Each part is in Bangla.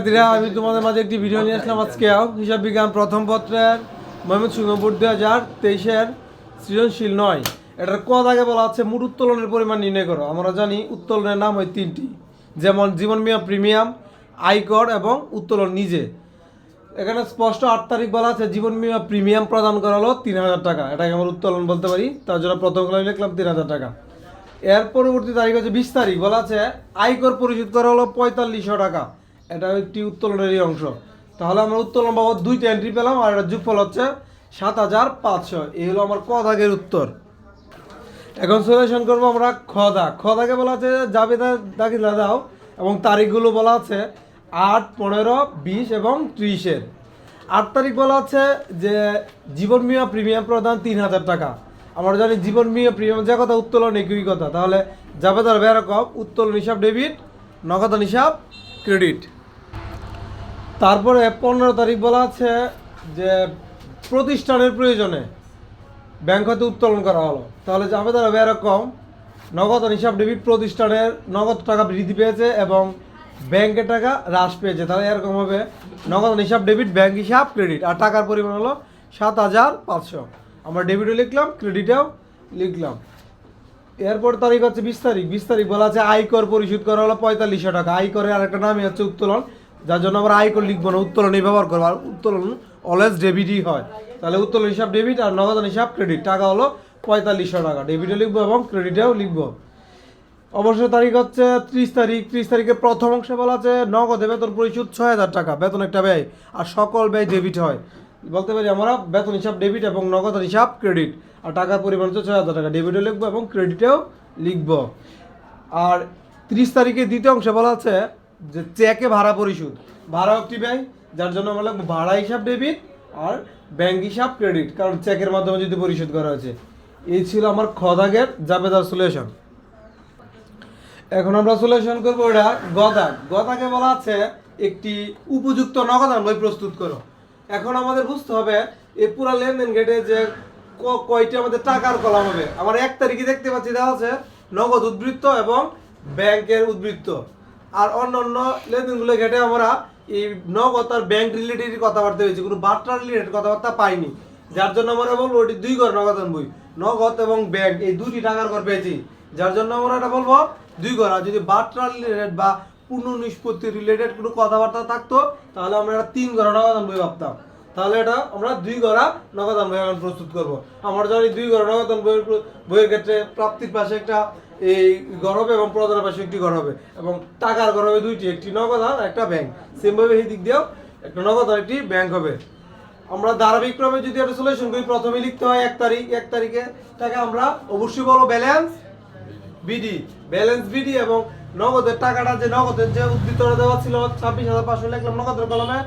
শিক্ষার্থীরা, আমি তোমাদের মাঝে একটি ভিডিও নিয়ে আসলাম আজকে। হিসাব বিজ্ঞান প্রথম পত্রের ময়মনসিংহ বোর্ড দুই হাজার তেইশের সৃজনশীল নয়। এটার কদ আগে বলা আছে, মোট উত্তোলনের পরিমাণ নির্ণয় করো। আমরা জানি উত্তোলনের নাম হয় তিনটি। যেমন, জীবন বিমা প্রিমিয়াম আয়কর এবং উত্তোলন নিজে। এখানে স্পষ্ট আট তারিখ বলা আছে, জীবন বিমা প্রিমিয়াম প্রদান করা হলো তিন হাজার টাকা। এটাকে আমরা উত্তোলন বলতে পারি। তার জন্য প্রথম কলামে লিখলাম তিন হাজার টাকা। এর পরবর্তী তারিখ হচ্ছে বিশ তারিখ। বলা আছে আয়কর পরিশোধ করা হলো পঁয়তাল্লিশশো টাকা। এটা একটি উত্তোলনেরই অংশ। তাহলে আমরা উত্তোলন বাবদ দুইটা এন্ট্রি পেলাম, আর এটা যোগফল হচ্ছে সাত হাজার পাঁচশো। এই হলো আমার ক দাগের উত্তর। এখন সলিউশন করব আমরা খ দাগ। খ বলা আছে জাবেদা দাখিলা দাও, এবং তারিখগুলো বলা আছে আট, পনেরো, বিশ এবং ত্রিশের। আট তারিখ বলা আছে যে জীবন বিমা প্রিমিয়াম প্রদান তিন হাজার টাকা। আমরা জানি জীবন বিমা প্রিমিয়াম যে কথা, উত্তোলন একই কথা। তাহলে জাবেদার বেরকম উত্তোলন হিসাব ডেবিট নগদান হিসাব ক্রেডিট তারপরে পনেরো তারিখ বলা আছে যে প্রতিষ্ঠানের প্রয়োজনে ব্যাংক হতে উত্তোলন করা হলো। তাহলে জাবেদার হবে এরকম, নগদ হিসাব ডেবিট প্রতিষ্ঠানের নগদ টাকা বৃদ্ধি পেয়েছে এবং ব্যাংকের টাকা হ্রাস পেয়েছে। তাহলে এরকম হবে, নগদ হিসাব ডেবিট, ব্যাংক হিসাব, ক্রেডিট। আর টাকার পরিমাণ হলো সাত হাজার পাঁচশো। আমরা ডেবিটও লিখলাম, ক্রেডিটেও লিখলাম। এরপর তারিখ হচ্ছে বিশ তারিখ। বিশ তারিখ বলা আছে আয়কর পরিশোধ করা হলো পঁয়তাল্লিশশো টাকা। আয়করের আরেকটা নামই হচ্ছে উত্তোলন। যার জন্য আমরা আয়কর লিখব না উত্তোলনই ব্যবহার করব। আর উত্তোলন অলওয়েজ ডেবিটই হয়। তাহলে উত্তোলন হিসাব ডেবিট আর নগদান হিসাব ক্রেডিট টাকা হলো পঁয়তাল্লিশশো টাকা। ডেবিটও লিখব এবং ক্রেডিটেও লিখব। অবশ্য তারিখ হচ্ছে ত্রিশ তারিখ। ত্রিশ তারিখে প্রথম অংশে বলা আছে, নগদে বেতন পরিশোধ ছয় হাজার টাকা। বেতন একটা ব্যয়। আর সকল ব্যয় ডেবিট হয়। বলতে পারি আমরা বেতন হিসাব ডেবিট এবং নগদ হিসাব ক্রেডিট আর টাকার পরিমাণ হচ্ছে ছয় হাজার টাকা। ডেবিটও লিখব এবং ক্রেডিটেও লিখব। আর ত্রিশ তারিখে দ্বিতীয় অংশে বলা আছে যে চেকে ভাড়া পরিশোধ। ভাড়া একটি ব্যয়, যার জন্য আমরা লিখব ভাড়া হিসাব ডেবিট আর ব্যাংক হিসাব ক্রেডিট কারণ চেকের মাধ্যমে যদি পরিশোধ করা হয়েছে। এই ছিল আমার খদাগের জাবেদার সলিউশন এখন আমরা সলিউশন করব এটা গদাক গদাকে বলা আছে, একটি উপযুক্ত নগদান বই প্রস্তুত করো। এখন আমাদের বুঝতে হবে, এই পুরা লেনদেন গেটে যে কয়টি আমাদের টাকার কলাম হবে। আমার এক তারিখে দেখতে পাচ্ছি, দেওয়া আছে নগদ উদ্বৃত্ত এবং ব্যাংকের উদ্বৃত্ত। আর অন্য অন্য লেনদেনগুলো ঘেটে আমরা এই নগদ আর ব্যাংক রিলেটেড কথাবার্তা হয়েছে, কোনো বার্তা রিলেটেড কথাবার্তা পাইনি। যার জন্য আমরা বলব ওটি দুই ঘর নগদান বই নগদ এবং ব্যাংক এই দুটি টাকার ঘর পেয়েছি। যার জন্য আমরা এটা বলব দুই ঘর। আর যদি বার্তা রিলেটেড বা পূর্ণ নিষ্পত্তি রিলেটেড কোনো কথাবার্তা থাকতো, তাহলে আমরা এটা তিন ঘর নগদান বই ভাবতাম। তাহলে এটা আমরা দুই গড়া নগদান বই এখন প্রস্তুত করব। আমরা জানি দুই গড়া নগদান বইয়ের বইয়ের ক্ষেত্রে প্রাপ্তির পাশে একটা এই ঘর হবে এবং প্রদানের পাশে একটি ঘর হবে। এবং টাকার ঘর হবে দুইটি, একটি নগদ আর একটা ব্যাংক সেমভাবে এই দিক দিয়েও একটা নগদ আর একটি ব্যাংক হবে। আমরা ধারাবাহিক ক্রমে যদি একটা সলিউশন করি, প্রথমে লিখতে হয় এক তারিখ, এক তারিখে টাকা আমরা অবশ্যই বলো ব্যালেন্স বিডি ব্যালেন্স বিডি এবং নগদের টাকাটা যে নগদের যে উদ্বৃত্তটা দেওয়া ছিল, ছাব্বিশ হাজার পাঁচশো লিখলাম নগদের কলমে।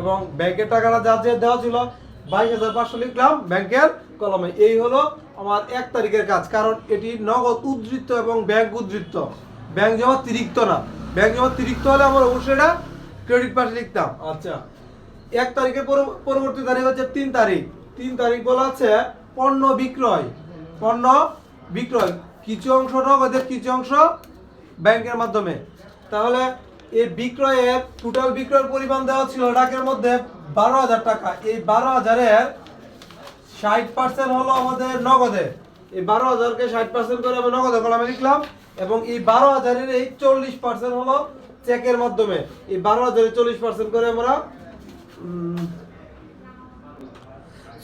এবং ব্যাংকের টাকাটা যা যে দেওয়া ছিল বাইশ হাজার পাঁচশো লিখলাম ব্যাংকের কলমে। এই হলো আমার এক তারিখের কাজ কারণ এটি নগদ উদ্ধৃত্ত এবং ব্যাংক উদ্ধৃত্ত। ব্যাংক জমা তিরিক্ত না। ব্যাংক জমা তিরিক্ত হলে আমার অবশ্যই এটা ক্রেডিট পাশে লিখতাম। আচ্ছা। এক তারিখের পর- পরবর্তী তারিখ হচ্ছে তিন তারিখ। তিন তারিখ বলা আছে পণ্য বিক্রয়। পণ্য বিক্রয়। কিছু অংশ নগদের কিছু অংশ ব্যাংকের মাধ্যমে। তাহলে এই বিক্রয়ের টোটাল বিক্রয়ের পরিমাণ দেওয়া ছিল ডাকের মধ্যে বারো হাজার টাকা। এই বারো হাজারের ষাট পার্সেন্ট হলো আমাদের নগদে। এই বারো হাজারকে ষাট পার্সেন্ট করে আমি নগদে কলামে লিখলাম এবং এই বারো হাজারের এই চল্লিশ পার্সেন্ট হলো চেকের মাধ্যমে। এই বারো হাজারের চল্লিশ পার্সেন্ট করে আমরা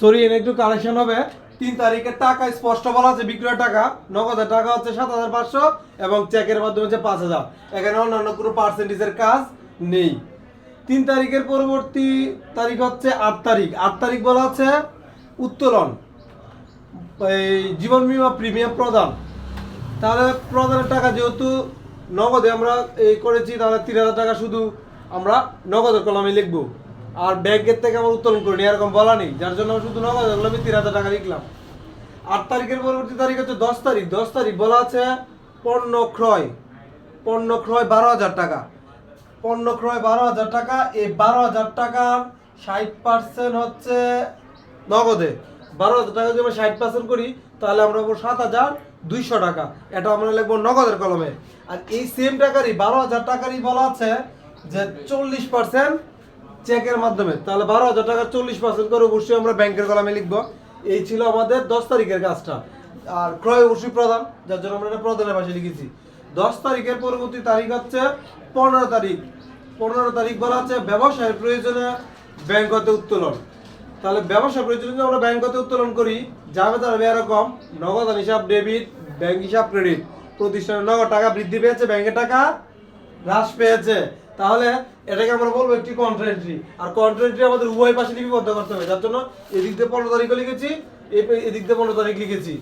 সরি, এনে একটু কালেকশন হবে। তিন তারিখের টাকা, স্পষ্ট বলা আছে, বিক্রয়ের টাকা। নগদের টাকা হচ্ছে সাত হাজার পাঁচশো এবং চেকের মাধ্যমে হচ্ছে পাঁচ হাজার। এখানে অন্যান্য কোনো পার্সেন্টেজের কাজ নেই। তিন তারিখের পরবর্তী তারিখ হচ্ছে আট তারিখ। আট তারিখ বলা আছে উত্তোলন। এই জীবন বিমা প্রিমিয়াম প্রদান। তাহলে প্রদানের টাকা যেহেতু নগদে আমরা এই করেছি, তাহলে তিন হাজার টাকা শুধু আমরা নগদের কলমে লিখব। আর ব্যাংকের থেকে আমার উত্তোলন করিনি, এরকম বলা নেই। যার জন্য আমরা শুধু নগদের কলমে তিন হাজার টাকা লিখলাম। আট তারিখের পরবর্তী তারিখ হচ্ছে দশ তারিখ। দশ তারিখ বলা আছে পণ্য ক্রয়। পণ্য ক্রয় বারো হাজার টাকা। পণ্য ক্রয় বারো হাজার টাকা। এই বারো হাজার টাকার ষাট পার্সেন্ট হচ্ছে নগদে। বারো হাজার টাকা যদি আমরা ষাট পার্সেন্ট করি, তাহলে আমরা পাবো সাত হাজার দুইশো টাকা। এটা আমরা লিখব নগদের কলমে। আর এই সেম টাকারই, বারো হাজার টাকারই বলা আছে যে চল্লিশ পার্সেন্ট চেকের মাধ্যমে, তাহলে বারো হাজার টাকা চল্লিশ পার্সেন্ট করে অবশ্যই আমরা ব্যাংকের কলামে লিখব। এই ছিল আমাদের দশ তারিখের কাজটা। আর ক্রয় অবশ্যই প্রদান, যার জন্য আমরা এটা প্রদানের পাশে লিখেছি। দশ তারিখের পরবর্তী তারিখ হচ্ছে পনেরো তারিখ। পনেরো তারিখ বলা হচ্ছে ব্যবসায়ের প্রয়োজনে ব্যাংক হতে উত্তোলন। তাহলে ব্যবসা প্রয়োজনে আমরা ব্যাংক হতে উত্তোলন করি যাবে দাঁড়াবে এরকম নগদ হিসাব, ডেবিট, ব্যাংক হিসাব, ক্রেডিট। প্রতিষ্ঠানের নগদ টাকা বৃদ্ধি পেয়েছে, ব্যাংকের টাকা হ্রাস পেয়েছে। তাহলে এটাকে আমরা বলব একটি কন্ট্রেন্ট্রি আর কন্ট্রেন্ট্রি আমাদের উভয় পাশে লিপিবদ্ধ করতে হবে। যার জন্য এদিক দিয়ে পনেরো তারিখও লিখেছি এদিক দিয়ে পনেরো তারিখ লিখেছি।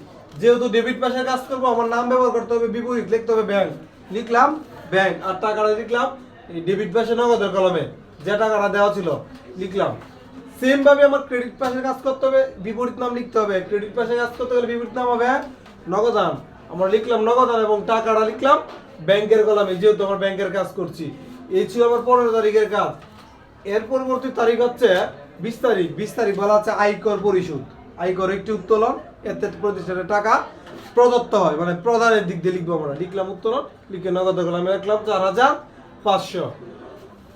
যেহেতু ডেবিট পাশে কাজ করব, আমার নাম ব্যবহার করতে হবে, বিপরীত লিখতে হবে ব্যাংক লিখলাম ব্যাংক আর টাকাটা লিখলাম ডেবিট পাশে নগদের কলমে, যে টাকাটা দেওয়া ছিল, লিখলাম। সেম ভাবে আমার ক্রেডিট পাশে কাজ করতে হবে, বিপরীত নাম লিখতে হবে। ক্রেডিট পাশে কাজ করতে গেলে বিপরীত নাম হবে নগদান। আমরা লিখলাম নগদান এবং টাকাটা লিখলাম ব্যাংকের কলামে যেহেতু আমরা ব্যাংকের কাজ করছি। এই ছিল আমার পনেরো তারিখের কাজ। এর পরবর্তী তারিখ হচ্ছে বিশ তারিখ। বিশ তারিখ বলা হচ্ছে আয়কর পরিশোধ। আয়কর একটি উত্তোলন, এতে প্রতিষ্ঠানের টাকা প্রদত্ত হয়। মানে প্রদানের দিক দিয়ে লিখব আমরা। লিখলাম উত্তোলন, লিখে নগদ কলামে লিখলাম চার হাজার পাঁচশো।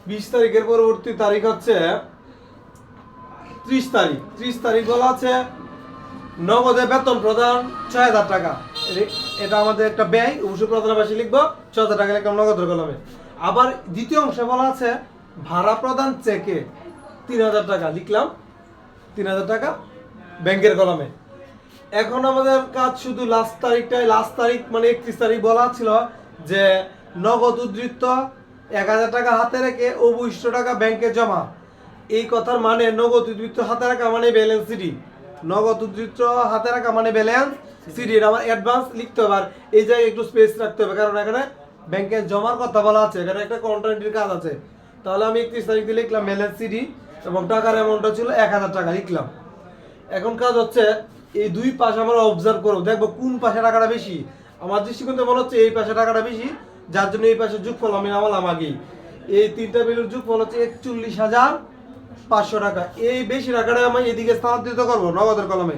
বিশ তারিখের পরবর্তী তারিখ হচ্ছে ত্রিশ তারিখ। ত্রিশ তারিখ বলা আছে নগদে বেতন প্রদান ছয় হাজার টাকা। এটা আমাদের একটা ব্যয়, অবশ্যই প্রদানের পাশে লিখব ছয় হাজার টাকা লিখলাম নগদের কলমে আবার দ্বিতীয় অংশে বলা আছে, ভাড়া প্রদান চেকে তিন হাজার টাকা, লিখলাম, তিন হাজার টাকা ব্যাংকের কলমে। এখন আমাদের কাজ শুধু লাস্ট তারিখটাই লাস্ট তারিখ মানে একত্রিশ তারিখ বলা ছিল যে নগদ উদ্ধৃত্ত এক হাজার টাকা হাতে রেখে অবশিষ্ট টাকা ব্যাংকে জমা। এই কথার মানে নগদ উদ্ধৃত্ত হাতে রাখা মানে ব্যালেন্স সিডি নগদ উদ্ধৃত্ত হাতে রাখা মানে ব্যালেন্স সিডি আমার অ্যাডভান্স লিখতে হবে আর এই জায়গায় একটু স্পেস রাখতে হবে। কারণ এখানে ব্যাংকে জমার কথা বলা আছে, এখানে একটা কন্ট্রাক্টের কাজ আছে। তাহলে আমি একত্রিশ তারিখ লিখলাম ব্যালেন্স সিডি এবং টাকার অ্যামাউন্টটা ছিল এক হাজার টাকা লিখলাম। এখন কাজ হচ্ছে, এই দুই পাশে আমরা অবজার্ভ করব। দেখব কোন পাশে টাকাটা বেশি। আমার দৃষ্টিকোণে মনে হচ্ছে এই পাশে টাকাটা বেশি, যার জন্য এই পাশে যোগফল আমি নামালাম আগেই। এই তিনটা বিলুর যোগফল হচ্ছে একচল্লিশ হাজার পাঁচশো টাকা। এই বেশি টাকাটা আমি এদিকে স্থানান্তরিত করব, নগদের কলমে।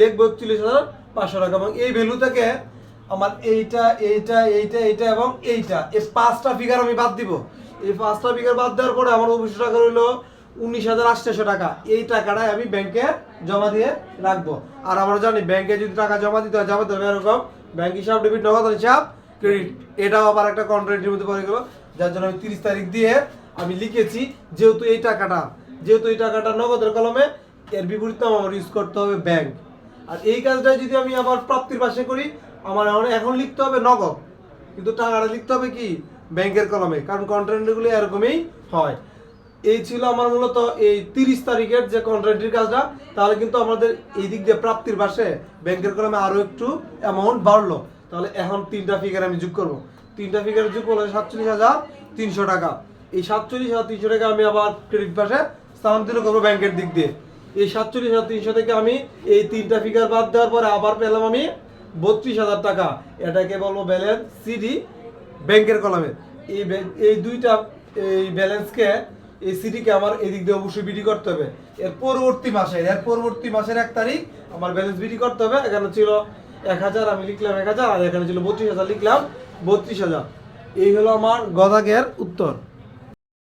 লিখব একচল্লিশ হাজার পাঁচশো টাকা এবং এই ভ্যালু থেকে আমার এইটা এইটা এইটা এইটা এবং এইটা। এই পাঁচটা ফিগার আমি বাদ দিব। এই পাঁচটা ফিগার বাদ দেওয়ার পরে আমার অবশিষ্ট টাকা রইল উনিশ হাজার আটশোশো টাকা। এই টাকাটাই আমি ব্যাংকে জমা দিয়ে রাখব। আর আমরা জানি ব্যাংকে যদি টাকা জমা দিতে হয় জমা দিতে হবে এরকম ব্যাংক হিসাব ডেবিট নগদ হিসাব ক্রেডিট এটাও আবার একটা কন্ট্রাক্টের মধ্যে পড়ে গেলো। যার জন্য আমি তিরিশ তারিখ দিয়ে আমি লিখেছি, যেহেতু এই টাকাটা, যেহেতু এই টাকাটা নগদের কলমে, এর বিপরীত আমার ইউজ করতে হবে ব্যাংক আর এই কাজটা যদি আমি আবার প্রাপ্তির পাশে করি, আমার এখন লিখতে হবে নগদ। কিন্তু টাকাটা লিখতে হবে কি? ব্যাংকের কলমে, কারণ কন্ট্রাক্টগুলো এরকমই হয়। এই ছিল আমার মূলত এই তিরিশ তারিখের যে কন্ট্রাক্টের কাজটা। তাহলে কিন্তু আমাদের এই দিক দিয়ে প্রাপ্তির পাশে ব্যাংকের কলমে আরও একটু অ্যামাউন্ট বাড়লো। তাহলে এখন তিনটা ফিগার আমি যোগ করব। তিনটা ফিগার যোগ করলে সাতচল্লিশ হাজার তিনশো টাকা। এই সাতচল্লিশ হাজার তিনশো টাকা আমি আবার ক্রেডিট পাশে স্থানান্তরিত করব ব্যাংকের দিক দিয়ে। এই সাতচল্লিশ হাজার তিনশো থেকে আমি এই তিনটা ফিগার বাদ দেওয়ার পরে আবার পেলাম আমি বত্রিশ হাজার টাকা। এটাকে বলব ব্যালেন্স সিডি ব্যাংকের কলামে। এই এই দুইটা, এই ব্যালেন্সকে এই সিডিকে আমার এদিক দিয়ে অবশ্যই বিডি করতে হবে। এর পরবর্তী মাসে, এর পরবর্তী মাসের এক তারিখ আমার ব্যালেন্স বিডি করতে হবে। এখানে ছিল এক হাজার, আমি লিখলাম এক হাজার, আর এখানে ছিল বত্রিশ হাজার, লিখলাম বত্রিশ হাজার। এই হলো আমার গদাগের উত্তর।